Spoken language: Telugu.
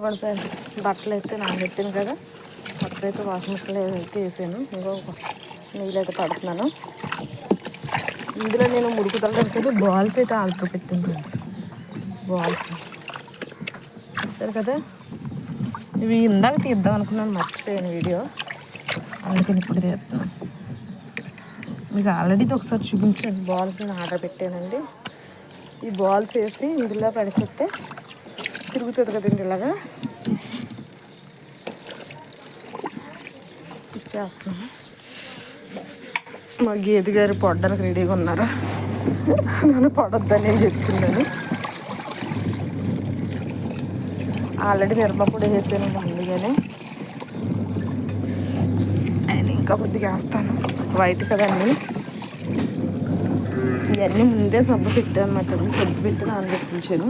ఇవ్వండి ఫ్రెండ్స్ బట్టలు అయితే నానబెట్టాను కదా. బట్టలు అయితే వాషింగ్ మిషన్లో అయితే వేసాను ఇంకో నీళ్ళు అయితే పడుతున్నాను. ఇందులో నేను ముడుకుతలకైతే బాల్స్ అయితే ఆల్టర్ పెట్టాను ఫ్రెండ్స్. బాల్స్. సరే కదా? ఇవి ఇందాక తీద్దాం అనుకున్నాను మర్చిపోయాను వీడియో. అందుకని ఇప్పుడు తీస్తున్నాను మీకు ఆల్రెడీ ఇది ఒకసారి చూపించాను బాల్స్ నేను ఆర్డర్ పెట్టానండి. ఈ బాల్స్ వేసి ఇందులో పడిసేస్తే తిరుగుతుంది కదండి ఇలాగా? స్విచ్ చేస్తున్నాను మా గేదె గారు పొడడానికి రెడీగా ఉన్నారు. నన్ను పొడొద్దని నేను చెప్తున్నాను. ఆల్రెడీ మిరపప్పుడు వేసాను అందుకనే ఆయన ఇంకా కొద్దిగా వేస్తాను. వైట్ కదండి. ఇవన్నీ ముందే సబ్బు పెట్టాను అన్నమాట సబ్బు పెట్టి నానబెట్టించాను